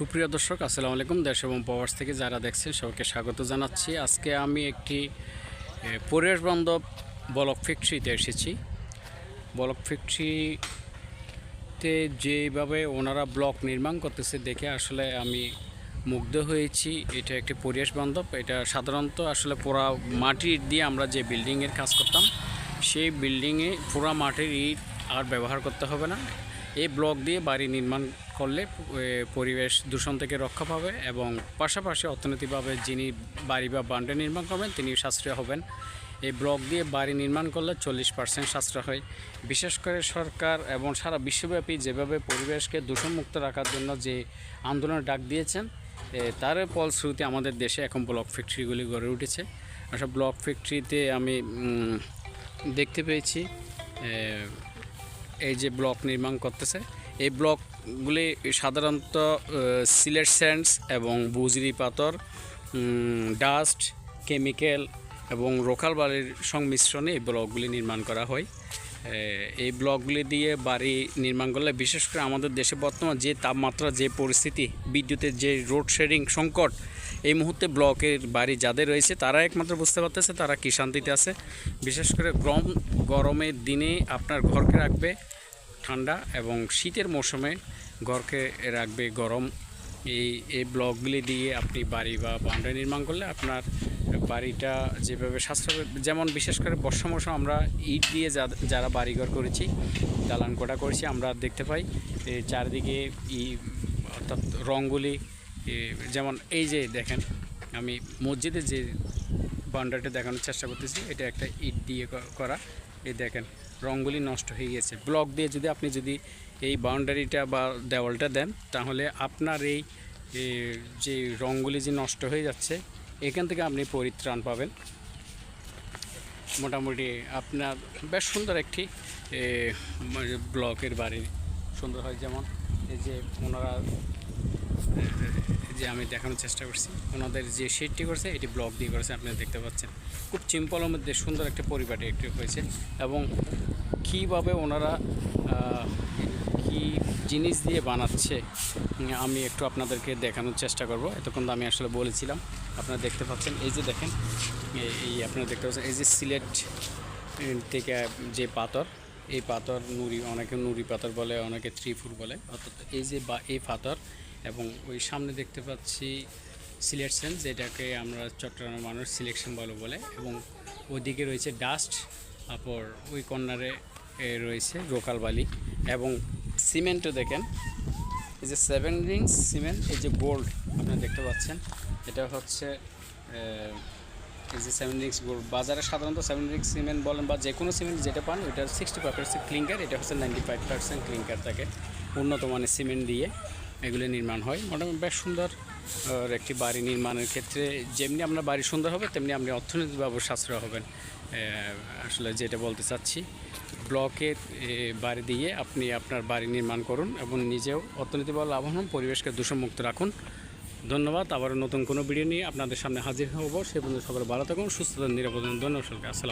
সুপ্রিয় দর্শক, আসসালামু আলাইকুম। দেশ এবং প্রবাস থেকে যারা দেখছেন, সবাইকে স্বাগত জানাচ্ছি। আজকে আমি একটি পরিবেশ বান্ধব বলক ফ্যাক্টরিতে এসেছি। বলক ফ্যাক্টরিতে যেভাবে ওনারা ব্লক নির্মাণ করতেছে দেখে আসলে আমি মুগ্ধ হয়েছি। এটা একটি পরিবেশ বান্ধব। এটা সাধারণত আসলে পুরা মাটির দিয়ে আমরা যে বিল্ডিংয়ের কাজ করতাম, সেই বিল্ডিংয়ে পুরা মাটির ইট আর ব্যবহার করতে হবে না। এই ব্লক দিয়ে বাড়ি নির্মাণ করলে পরিবেশ দূষণ থেকে রক্ষা পাবে এবং পাশাপাশি অর্থনৈতিকভাবে যিনি বাড়ি বা বান্ডে নির্মাণ করবেন তিনি সাশ্রয় হবেন। এই ব্লক দিয়ে বাড়ি নির্মাণ করলে চল্লিশ পার্সেন্ট সাশ্রয় হয়। বিশেষ করে সরকার এবং সারা বিশ্বব্যাপী যেভাবে পরিবেশকে দূষণমুক্ত রাখার জন্য যে আন্দোলনের ডাক দিয়েছেন তার ফলশ্রুতি আমাদের দেশে এখন ব্লক ফ্যাক্টরিগুলি গড়ে উঠেছে। আসলে ব্লক ফ্যাক্টরিতে আমি দেখতে পেয়েছি এই যে ব্লক নির্মাণ করতেছে। এই ব্লকগুলি সাধারণত সিলেট স্যান্ডস এবং বুজরি পাথর ডাস্ট, কেমিক্যাল এবং লোকাল বালির সংমিশ্রণে এই ব্লকগুলি নির্মাণ করা হয়। এই ব্লকগুলি দিয়ে বাড়ি নির্মাণ করলে, বিশেষ করে আমাদের দেশে বর্তমান যে তাপমাত্রা, যে পরিস্থিতি, বিদ্যুতের যে রোড শেডিং সংকট, এই মুহূর্তে ব্লকের বাড়ি যাদের রয়েছে, তারা একমাত্র বুঝতে পারতেছে, তারা কী শান্তিতে আছে। বিশেষ করে গরম, গরমের দিনে আপনার ঘরকে রাখবে ঠান্ডা এবং শীতের মৌসুমে ঘরকে রাখবে গরম। এই এই ব্লকগুলি দিয়ে আপনি বাড়ি বা বাউন্ডারি নির্মাণ করলে আপনার বাড়িটা যেভাবে সাশ্রয় যেমন বিশেষ করে বর্ষা মৌসুম আমরা ইট দিয়ে যারা বাড়িঘর করেছি, দালান কোটা করেছি, আমরা দেখতে পাই চারিদিকে ই, অর্থাৎ রঙগুলি যেমন এই যে দেখেন, আমি মসজিদে যে বাউন্ডারিটা দেখানোর চেষ্টা করতেছি, এটা একটা ইট দিয়ে করা। এই দেখেন রঙগুলি নষ্ট হয়ে গেছে। ব্লক দিয়ে যদি আপনি যদি এই বাউন্ডারিটা বা দেওয়ালটা দেন, তাহলে আপনার এই যে রঙগুলি যে নষ্ট হয়ে যাচ্ছে, এখান থেকে আপনি পরিত্রাণ পাবেন। মোটামুটি আপনার বেশ সুন্দর একটি ব্লকের বাড়ি। সুন্দর হয় যেমন, এই যে ওনারা যে আমি দেখানোর চেষ্টা করছি। ওনাদের যে শেডটি করছে, এটি ব্লক দিয়ে করেছে আপনারা দেখতে পাচ্ছেন। খুব সিম্পলের মধ্যে সুন্দর একটা পরিপাটি একটি হয়েছে এবং কীভাবে ওনারা কি জিনিস দিয়ে বানাচ্ছে, আমি একটু আপনাদেরকে দেখানোর চেষ্টা করব। এতক্ষণ তো আমি আসলে বলেছিলাম, আপনারা দেখতে পাচ্ছেন। এই যে দেখেন, এই- আপনারা দেখতে পাচ্ছেন, এই যে সিলেট থেকে যে পাথর, এই পাথর নুড়ি, অনেকে নুড়ি পাথর বলে, অনেকে ত্রিপুর বলে। অর্থাৎ এই যে বা, এই পাথর এবং ওই সামনে দেখতে পাচ্ছি সিলেকশন যেটাকে আমরা চট্টগ্রামের মানুষ সিলেকশন বলে বলে, এবং ওইদিকে রয়েছে ডাস্ট, তারপর ওই কর্নারে রয়েছে লোকাল বালি, এবং সিমেন্টও দেখেন, এই যে সেভেন রিংস সিমেন্ট, এই যে গোল্ড আপনারা দেখতে পাচ্ছেন, এটা হচ্ছে এই যে সেভেন রিংস গোল্ড, বাজারে সাধারণত সেভেন রিংস সিমেন্ট বলেন বা যে কোনো সিমেন্ট যেটা পান, ওইটা সিক্সটি ফাইভ পার্সেন্ট ক্লিঙ্কার এটা হচ্ছে নাইনটি ফাইভ পার্সেন্ট ক্লিঙ্কার থাকে, উন্নত মানের সিমেন্ট দিয়ে। এগুলো নির্মাণ হয়। মোটামুটি বেশ সুন্দর একটি বাড়ি নির্মাণের ক্ষেত্রে যেমনি আপনার বাড়ি সুন্দর হবে, তেমনি আপনি অর্থনৈতিকভাবে সাশ্রয় হবেন। আসলে যেটা বলতে চাচ্ছি ব্লকের বাড়ি দিয়ে আপনি আপনার বাড়ি নির্মাণ করুন এবং নিজেও অর্থনীতিভাবে লাভবান হন, পরিবেশকে দূষণমুক্ত রাখুন। ধন্যবাদ। আবারও নতুন কোনো ভিডিও নিয়ে আপনাদের সামনে হাজির হব। সে পর্যন্ত সকলে ভালো থাকুন সুস্থতা নিরাপদ ধন্যবাদ আসসালাম